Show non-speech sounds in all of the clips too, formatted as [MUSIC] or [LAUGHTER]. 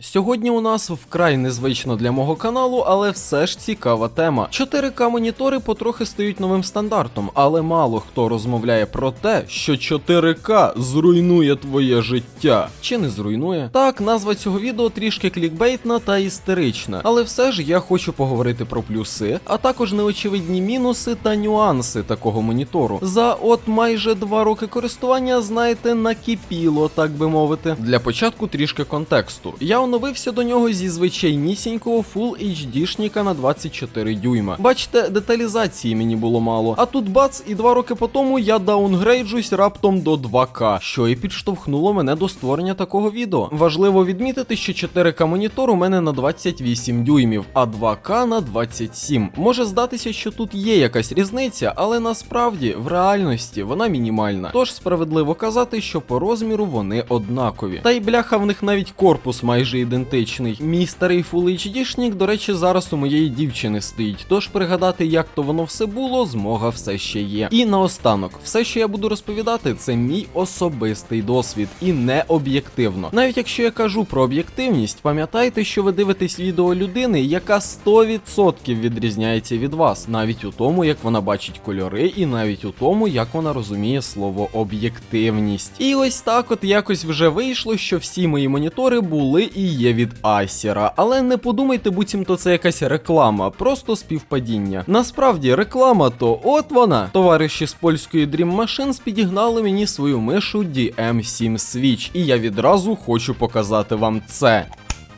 Сьогодні у нас вкрай незвично для мого каналу, але все ж цікава тема. 4К монітори потрохи стають новим стандартом, але мало хто розмовляє про те, що 4К зруйнує твоє життя. Чи не зруйнує? Так, назва цього відео трішки клікбейтна та істерична, але все ж я хочу поговорити про плюси, а також неочевидні мінуси та нюанси такого монітору. За от майже два роки користування, знаєте, накипіло, так би мовити. Для початку трішки контексту. Я оновився до нього зі звичайнісінького Full HD-шника на 24 дюйма. Бачите, деталізації мені було мало. А тут бац, і два роки по тому я даунгрейджусь раптом до 2К, що і підштовхнуло мене до створення такого відео. Важливо відмітити, що 4К монітор у мене на 28 дюймів, а 2К на 27. Може здатися, що тут є якась різниця, але насправді в реальності вона мінімальна. Тож справедливо казати, що по розміру вони однакові. Та й бляха в них навіть корпус майже ідентичний. Мій старий Full HD-шник, до речі, зараз у моєї дівчини стоїть. Тож пригадати, як то воно все було, змога все ще є. І наостанок, все, що я буду розповідати, це мій особистий досвід і не об'єктивно. Навіть якщо я кажу про об'єктивність, пам'ятайте, що ви дивитесь відео людини, яка 100% відрізняється від вас, навіть у тому, як вона бачить кольори, і навіть у тому, як вона розуміє слово об'єктивність. І ось так, от якось вже вийшло, що всі мої монітори були і є від Айсера, Але не подумайте, буцімто це якась реклама, просто співпадіння. Насправді, реклама то от вона. Товариші з польської Dream Machines підігнали мені свою мишу DM7 Switch, і я відразу хочу показати вам це.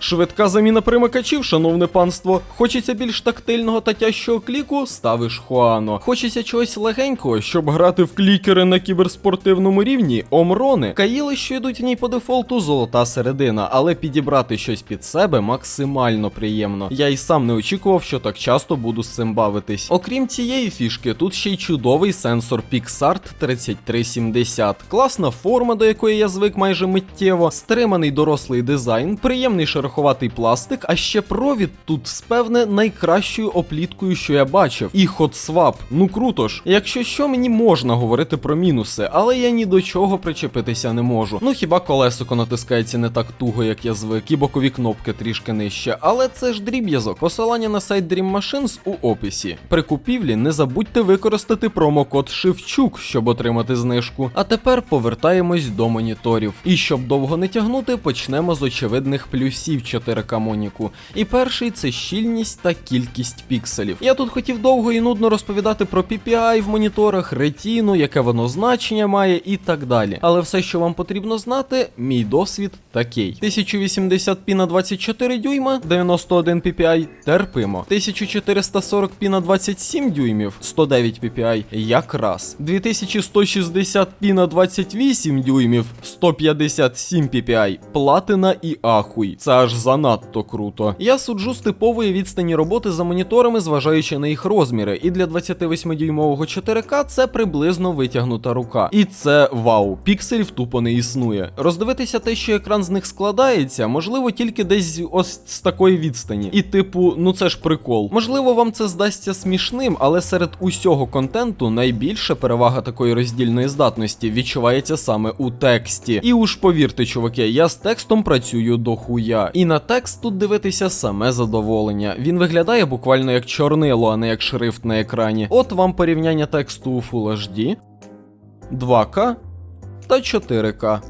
Швидка заміна примикачів, шановне панство. Хочеться більш тактильного та тяжчого кліку, ставиш Хуано. Хочеться чогось легенького, щоб грати в клікери на кіберспортивному рівні, омрони. Каїли, що йдуть в ній по дефолту, золота середина, але підібрати щось під себе максимально приємно. Я й сам не очікував, що так часто буду з цим бавитись. Окрім цієї фішки, тут ще й чудовий сенсор PixArt 3370. Класна форма, до якої я звик майже миттєво, стриманий дорослий дизайн, приємний шероховатий пластик, а ще провід тут з певне найкращою опліткою, що я бачив. І хотсвап. Ну круто ж. Якщо що, мені можна говорити про мінуси, але я ні до чого причепитися не можу. Ну хіба колесико натискається не так туго, як я звик, і бокові кнопки трішки нижче, але це ж дріб'язок. Посилання на сайт Dream Machines у описі. При купівлі не забудьте використати промокод Шевчук, щоб отримати знижку. А тепер повертаємось до моніторів. І щоб довго не тягнути, почнемо з очевидних плюсів 4К Моніку. І перший це щільність та кількість пікселів. Я тут хотів довго і нудно розповідати про PPI в моніторах, ретіну, яке воно значення має і так далі. Але все, що вам потрібно знати, мій досвід такий: 1080p на 24 дюйма, 91 PPI терпимо. 1440p на 27 дюймів, 109 PPI якраз. 2160p на 28 дюймів, 157 PPI, платина і ахуй. Це аж занадто круто. Я суджу з типової відстані роботи за моніторами, зважаючи на їх розміри, і для 28-дюймового 4К це приблизно витягнута рука. І це вау, пікселів тупо не існує. Роздивитися те, що екран з них складається, можливо, тільки десь ось з такої відстані. І типу, ну це ж прикол. Можливо, вам це здасться смішним, але серед усього контенту найбільша перевага такої роздільної здатності відчувається саме у тексті. І уж повірте, чуваки, я з текстом працюю до хуя. І на текст тут дивитися саме задоволення. Він виглядає буквально як чорнило, а не як шрифт на екрані. От вам порівняння тексту у Full HD, 2К та 4К.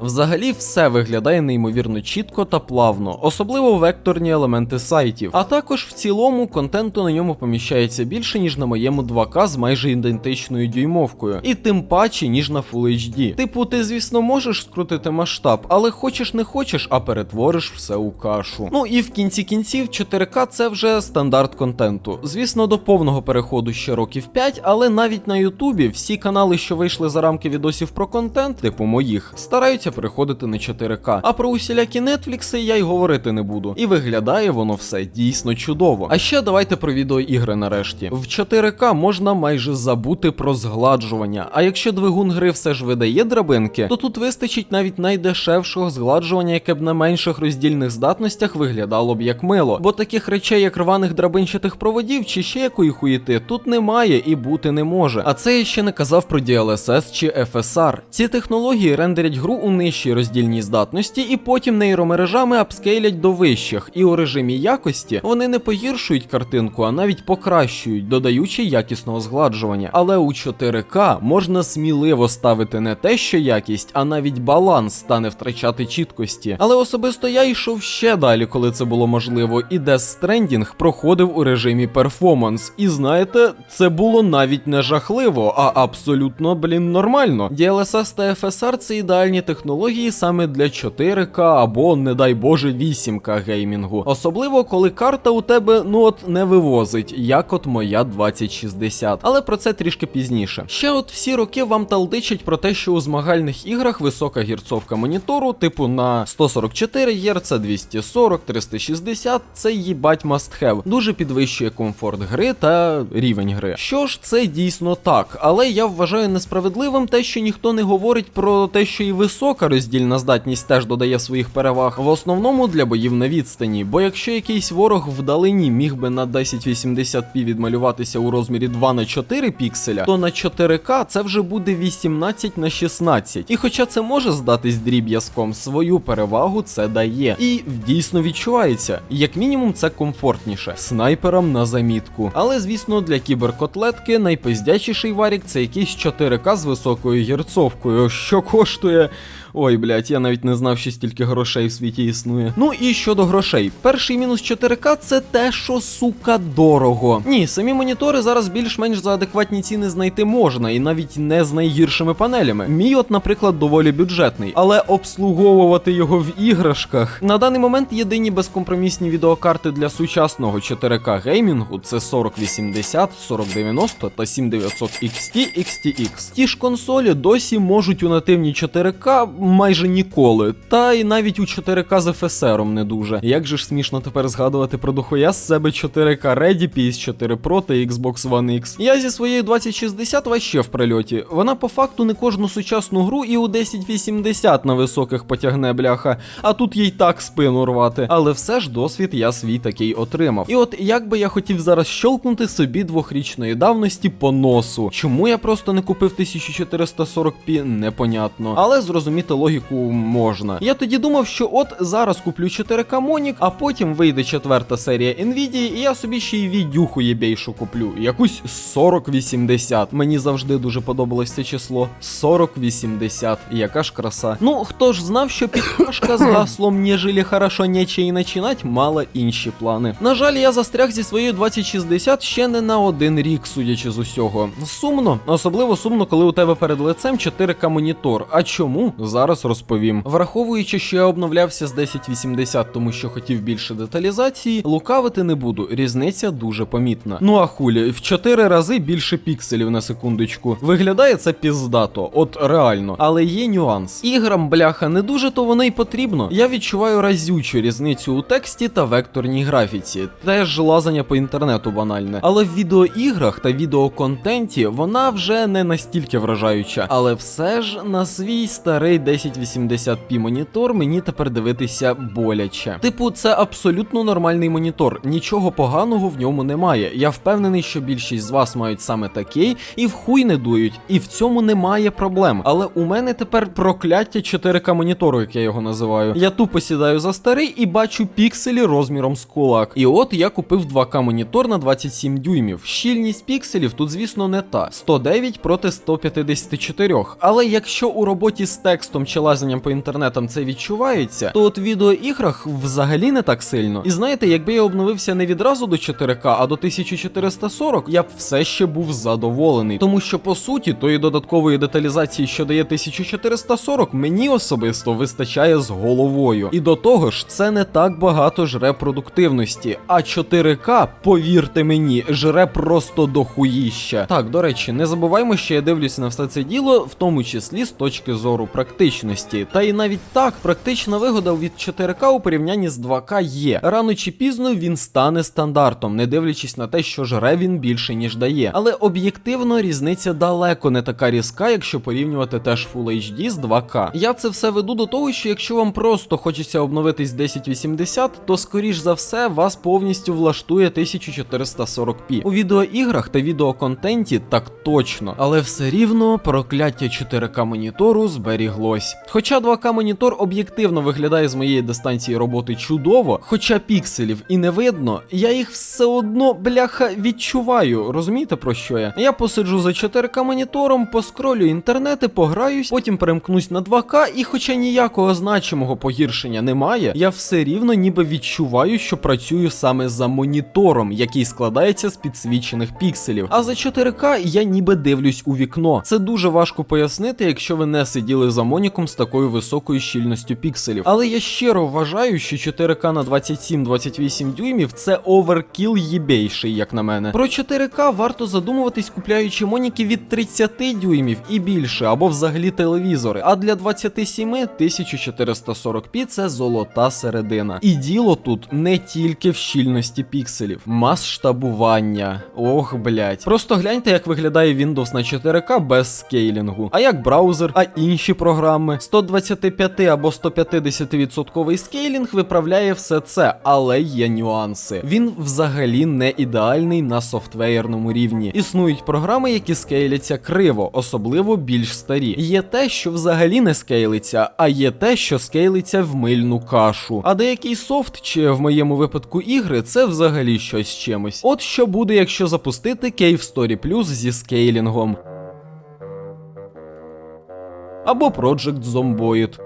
Взагалі все виглядає неймовірно чітко та плавно, особливо векторні елементи сайтів. А також в цілому контенту на ньому поміщається більше, ніж на моєму 2К з майже ідентичною дюймовкою, і тим паче, ніж на Full HD. Типу, ти, звісно, можеш скрутити масштаб, але хочеш не хочеш, а перетвориш все у кашу. Ну і в кінці кінців 4К це вже стандарт контенту. Звісно, до повного переходу ще років 5, але навіть на Ютубі всі канали, що вийшли за рамки відосів про контент, типу моїх, стараються переходити на 4К. А про усілякі нетфлікси я й говорити не буду. І виглядає воно все дійсно чудово. А ще давайте про відеоігри нарешті. В 4К можна майже забути про згладжування. А якщо двигун гри все ж видає драбинки, то тут вистачить навіть найдешевшого згладжування, яке б на менших роздільних здатностях виглядало б як мило. Бо таких речей, як рваних драбинчатих проводів чи ще якої хуєти, тут немає і бути не може. А це я ще не казав про DLSS чи FSR. Ці технології рендерять гру у нижчій роздільній здатності, і потім нейромережами апскейлять до вищих. І у режимі якості вони не погіршують картинку, а навіть покращують, додаючи якісного згладжування. Але у 4К можна сміливо ставити не те, що якість, а навіть баланс стане втрачати чіткості. Але особисто я йшов ще далі, коли це було можливо, і Death Stranding проходив у режимі перформанс. І знаєте, це було навіть не жахливо, а абсолютно, блін, нормально. DLSS та FSR це ідеальні технології саме для 4К або, не дай Боже, 8К геймінгу. Особливо, коли карта у тебе, ну от не вивозить, як от моя 2060. Але про це трішки пізніше. Ще от всі роки вам талдичать про те, що у змагальних іграх висока гірцовка монітору, типу на 144 Гц, 240, 360, це їбать must have. Дуже підвищує комфорт гри та рівень гри. Що ж, це дійсно так, але я вважаю несправедливим те, що ніхто не говорить про те, що і висока роздільна здатність теж додає своїх переваг, в основному для боїв на відстані. Бо якщо якийсь ворог вдалині міг би на 1080p відмалюватися у розмірі 2 на 4 пікселя, то на 4К це вже буде 18 на 16. І хоча це може здатись дріб'язком, свою перевагу це дає. І дійсно відчувається. Як мінімум, це комфортніше. Снайперам на замітку. Але звісно, для кіберкотлетки найпиздячіший варік це якийсь 4К з високою герцовкою, що коштує. Ой, блядь, я навіть не знав, що стільки грошей в світі існує. Ну і щодо грошей, перший мінус 4К це те, що сука дорого. Ні, самі монітори зараз більш-менш за адекватні ціни знайти можна, і навіть не з найгіршими панелями. Мій, от, наприклад, доволі бюджетний, але обслуговувати його в іграшках на даний момент єдині безкомпромісні відеокарти для сучасного 4К геймінгу це 4080, 4090 та 7900 XT XTX. Ті ж консолі досі можуть у нативній 4К майже ніколи, та й навіть у 4К з FSR не дуже. Як же ж смішно тепер згадувати про дохуя з себе 4К Ready, PS4 Pro та Xbox One X. Я зі своєю 2060 вообще в прильоті. Вона по факту не кожну сучасну гру і у 1080 на високих потягне бляха, а тут їй так спину рвати. Але все ж досвід я свій такий отримав. І от як би я хотів зараз щолкнути собі двохрічної давності по носу. Чому я просто не купив 1440p, непонятно. Але зрозуміти логіку можна. Я тоді думав, що от зараз куплю 4К Монік, а потім вийде четверта серія Nvidia, і я собі ще й відюху єбейшу куплю. Якусь 4080. Мені завжди дуже подобалось це число. 4080. Яка ж краса. Ну, хто ж знав, що підкашка з [COUGHS] гаслом «Нежели хорошо нече і начинать мала інші плани. На жаль, я застряг зі своєю 2060 ще не на один рік, судячи з усього. Сумно, особливо сумно, коли у тебе перед лицем 4К монітор. А чому? Зараз розповім. Враховуючи, що я обновлявся з 1080, тому що хотів більше деталізації, лукавити не буду. Різниця дуже помітна. Ну а хулі, в 4 рази більше пікселів на секундочку. Виглядає це піздато, от реально. Але є нюанс. Іграм, бляха, не дуже то воно й потрібно. Я відчуваю разючу різницю у тексті та векторній графіці. Теж лазання по інтернету банальне. Але в відеоіграх та відеоконтенті вона вже не настільки вражаюча. Але все ж на свій старий 1080p монітор мені тепер дивитися боляче. Типу, це абсолютно нормальний монітор, нічого поганого в ньому немає. Я впевнений, що більшість з вас мають саме такий і в хуй не дують, і в цьому немає проблем. Але у мене тепер прокляття 4К монітору, як я його називаю. Я тупо сідаю за старий і бачу пікселі розміром з кулак. І от я купив 2К монітор на 27 дюймів. Щільність пікселів тут, звісно, не та 109 проти 154. Але якщо у роботі з текстом чи лазанням по інтернетам це відчувається, то от в відеоіграх взагалі не так сильно. І знаєте, якби я обновився не відразу до 4К, а до 1440, я б все ще був задоволений. Тому що по суті тої додаткової деталізації, що дає 1440, мені особисто вистачає з головою. І до того ж, це не так багато жре продуктивності. А 4К, повірте мені, жре просто до хуїща. Так, до речі, не забуваймо, що я дивлюся на все це діло, в тому числі з точки зору практичності. Та і навіть так, практична вигода від 4К у порівнянні з 2К є. Рано чи пізно він стане стандартом, не дивлячись на те, що жре він більше ніж дає. Але об'єктивно різниця далеко не така різка, якщо порівнювати теж Full HD з 2К. Я це все веду до того, що якщо вам просто хочеться обновитись 1080, то скоріш за все вас повністю влаштує 1440p. У відеоіграх та відеоконтенті так точно, але все рівно прокляття 4К монітору зберіглося. Щось. Хоча 2К монітор об'єктивно виглядає з моєї дистанції роботи чудово, хоча пікселів і не видно, я їх все одно, бляха, відчуваю. Розумієте про що я? Я посиджу за 4К монітором, поскролю інтернети, пограюсь, потім перемкнусь на 2К, і хоча ніякого значимого погіршення немає, я все рівно ніби відчуваю, що працюю саме за монітором, який складається з підсвічених пікселів. А за 4К я ніби дивлюсь у вікно. Це дуже важко пояснити, якщо ви не сиділи за моніком з такою високою щільністю пікселів. Але я щиро вважаю, що 4К на 27-28 дюймів це оверкіл єбейший, як на мене. Про 4К варто задумуватись, купляючи моніки від 30 дюймів і більше, або взагалі телевізори. А для 27 1440p це золота середина. І діло тут не тільки в щільності пікселів, масштабування. Ох, блять. Просто гляньте, як виглядає Windows на 4К без скейлінгу. А як браузер, а інші програми. 125 або 150% скейлінг виправляє все це, але є нюанси. Він взагалі не ідеальний на софтвеєрному рівні. Існують програми, які скейлять криво, особливо більш старі. Є те, що взагалі не скейлиться, а є те, що скейлиться в мильну кашу. А деякий софт, чи в моєму випадку ігри, це взагалі щось чимось. От що буде, якщо запустити Cave Story Plus зі скейлінгом. Або Project Zomboid.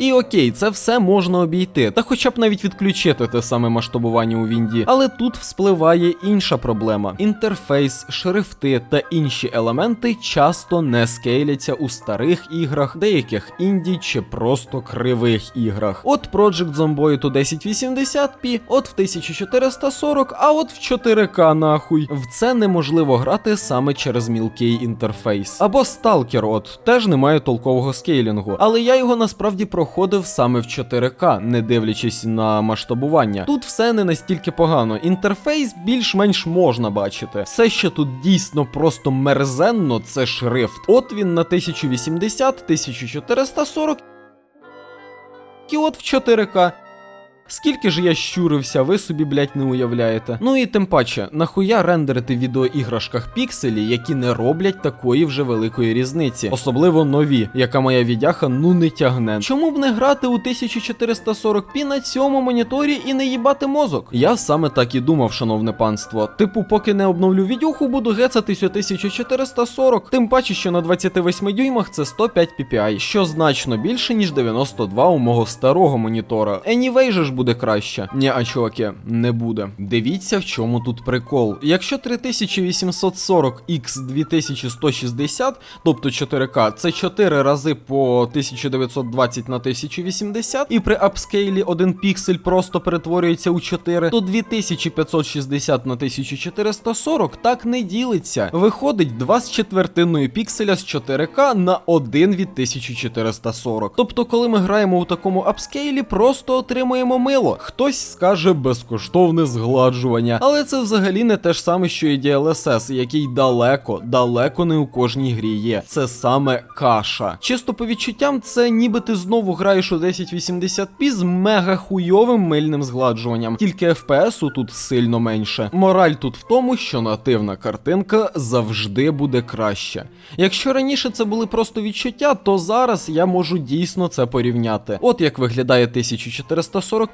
І окей, це все можна обійти, та хоча б навіть відключити те саме масштабування у Вінді. Але тут вспливає інша проблема: інтерфейс, шрифти та інші елементи часто не скейляться у старих іграх, деяких інді чи просто кривих іграх. От Project Zomboid у 1080p, от в 1440, а от в 4К нахуй. В це неможливо грати саме через мілкий інтерфейс. Або Stalker, от теж немає толкового скейлінгу, але я його насправді проходив саме в 4К, не дивлячись на масштабування. Тут все не настільки погано. Інтерфейс більш-менш можна бачити. Все, що тут дійсно просто мерзенно, це шрифт. От він на 1080, 1440 і от в 4К. Скільки ж я щурився, ви собі, блять, не уявляєте. Ну і тим паче, нахуя рендерити в відеоіграшках пікселі, які не роблять такої вже великої різниці, особливо нові, яка моя відяха ну не тягне. Чому б не грати у 1440p на цьому моніторі і не їбати мозок? Я саме так і думав, шановне панство. Типу, поки не обновлю відюху, буду гецатись у 1440, тим паче, що на 28 дюймах це 105 ppi, що значно більше, ніж 92 у мого старого монітора. Anyway же ж буде краще. Ні, а чуваки, не буде. Дивіться, в чому тут прикол. Якщо 3840 x 2160, тобто 4К, це 4 рази по 1920 на 1080, і при апскейлі один піксель просто перетворюється у 4, то 2560 на 1440 так не ділиться. Виходить 2 з четвертиною пікселя з 4К на 1 від 1440. Тобто, коли ми граємо у такому апскейлі, просто отримуємо мило. Хтось скаже безкоштовне згладжування, але це взагалі не те ж саме, що і DLSS, який далеко, далеко не у кожній грі є. Це саме каша. Чисто по відчуттям, це ніби ти знову граєш у 1080p з мега хуйовим мильним згладжуванням, тільки FPS тут сильно менше. Мораль тут в тому, що нативна картинка завжди буде краще. Якщо раніше це були просто відчуття, то зараз я можу дійсно це порівняти. От як виглядає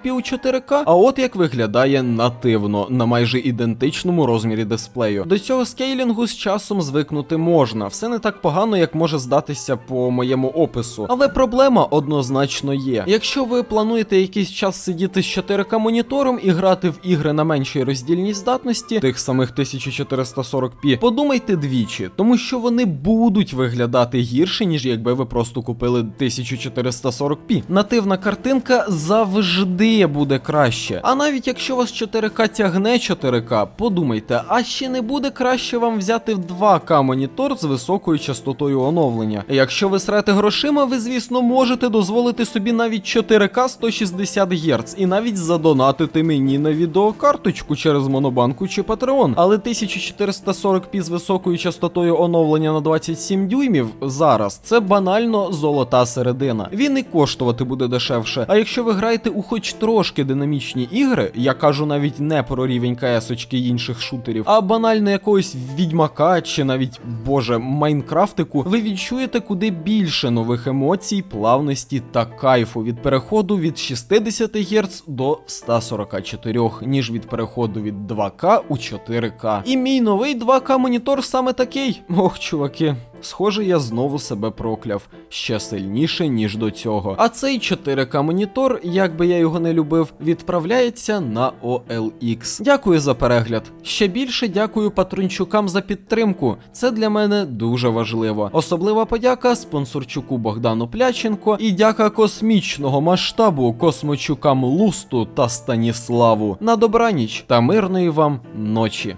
1440p у 4К, а от як виглядає нативно на майже ідентичному розмірі дисплею. До цього скейлінгу з часом звикнути можна. Все не так погано, як може здатися по моєму опису. Але проблема однозначно є. Якщо ви плануєте якийсь час сидіти з 4К монітором і грати в ігри на меншій роздільній здатності, тих самих 1440p, подумайте двічі, тому що вони будуть виглядати гірше, ніж якби ви просто купили 1440p. Нативна картинка завжди буде краще. А навіть якщо вас 4К тягне 4К, подумайте, а ще не буде краще вам взяти 2К монітор з високою частотою оновлення. Якщо ви срете грошима, ви звісно можете дозволити собі навіть 4К 160 Гц і навіть задонатити мені на відеокарточку через Монобанку чи Patreon. Але 1440p з високою частотою оновлення на 27 дюймів зараз це банально золота середина. Він і коштувати буде дешевше. А якщо ви граєте у хоч трошки динамічні ігри, я кажу навіть не про рівень КС-очки інших шутерів, а банально якогось відьмака чи навіть боже Майнкрафтику, ви відчуєте куди більше нових емоцій, плавності та кайфу від переходу від 60 Гц до 144, ніж від переходу від 2К у 4К. І мій новий 2К монітор саме такий. Ох, чуваки. Схоже, я знову себе прокляв ще сильніше, ніж до цього. А цей 4К монітор, як би я його не любив, відправляється на OLX. Дякую за перегляд. Ще більше дякую патрончукам за підтримку. Це для мене дуже важливо. Особлива подяка спонсорчуку Богдану Пляченко і дяка космічного масштабу космочукам Лусту та Станіславу. На добраніч та мирної вам ночі.